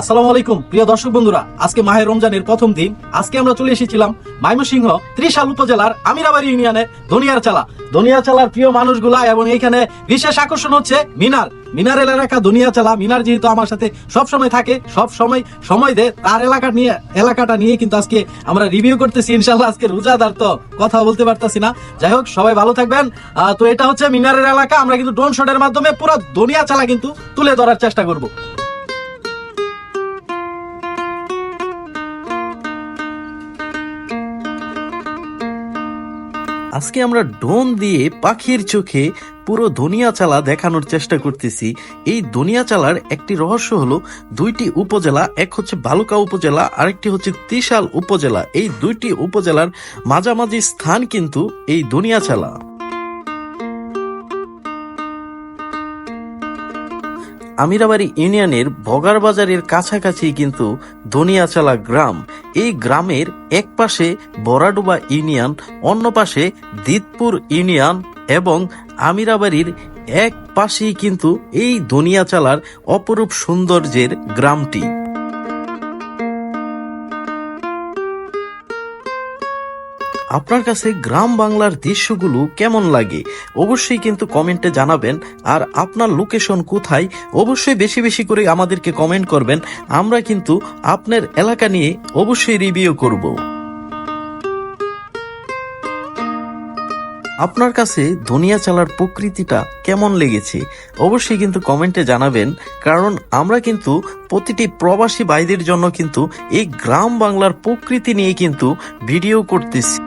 আসসালামু আলাইকুম, প্রিয় দর্শক বন্ধুরা। আজকে মাহের রমজানের প্রথম দিন। আজকে আমরা চলে এসেছিলাম ময়মনসিংহ ত্রিশাল উপজেলার আমিরাবাড়ি ইউনিয়নের দনিয়ার চালা। দনিয়ার চালার প্রিয় মানুষগুলা এবং এইখানে বিশেষ আকর্ষণ হচ্ছে মিনার। মিনার এলাকা দুনিয়া চালা। মিনার যেহেতু আমার সাথে সব সময় থাকে সব সময় সময় দেয়, তার এলাকা নিয়ে, এলাকাটা নিয়ে কিন্তু আজকে আমরা রিভিউ করতেছি। ইনশাল্লাহ আজকে রোজাদার তো কথা বলতে পারতাছি না। যাই হোক, সবাই ভালো থাকবেন। তো এটা হচ্ছে মিনারের এলাকা। আমরা কিন্তু ড্রোন শটের মাধ্যমে পুরো দুনিয়া চালা কিন্তু তুলে ধরার চেষ্টা করব। আজকে আমরা ড্রোন দিয়ে পাখির চোখে পুরো দুনিয়া চালা দেখানোর চেষ্টা করতেছি। এই দুনিয়া চালার একটি রহস্য হলো, দুইটি উপজেলা, এক হচ্ছে বালুকা উপজেলা, আরেকটি হচ্ছে ত্রিশাল উপজেলা। এই দুইটি উপজেলার মাঝামাঝি স্থান কিন্তু এই দুনিয়া চালা। আমিরাবাড়ি ইউনিয়নের বগার বাজারের কাছাকাছি কিন্তু দনিয়াচালা গ্রাম। এই গ্রামের এক পাশে বরাডুবা ইউনিয়ন, অন্য পাশে দিতপুর ইউনিয়ন এবং আমিরাবাড়ির এক পাশেই কিন্তু এই দনিয়াচালার অপরূপ সৌন্দর্যের গ্রামটি। আপনার কাছে গ্রাম বাংলার দৃশ্যগুলো কেমন লাগে? অবশ্যই কিন্তু কমেন্টে জানাবেন। আর আপনার লোকেশন কোথায়? অবশ্যই বেশি বেশি করে আমাদেরকে কমেন্ট করবেন। আমরা কিন্তু আপনার এলাকা নিয়ে অবশ্যই রিভিউ করব। আপনার কাছে দুনিয়া চালার প্রকৃতিটা কেমন লেগেছে? অবশ্যই কিন্তু কমেন্টে জানাবেন। কারণ আমরা কিন্তু প্রতিটি প্রবাসী ভাইদের জন্য কিন্তু এই গ্রাম বাংলার প্রকৃতি নিয়ে কিন্তু ভিডিও করতেছি।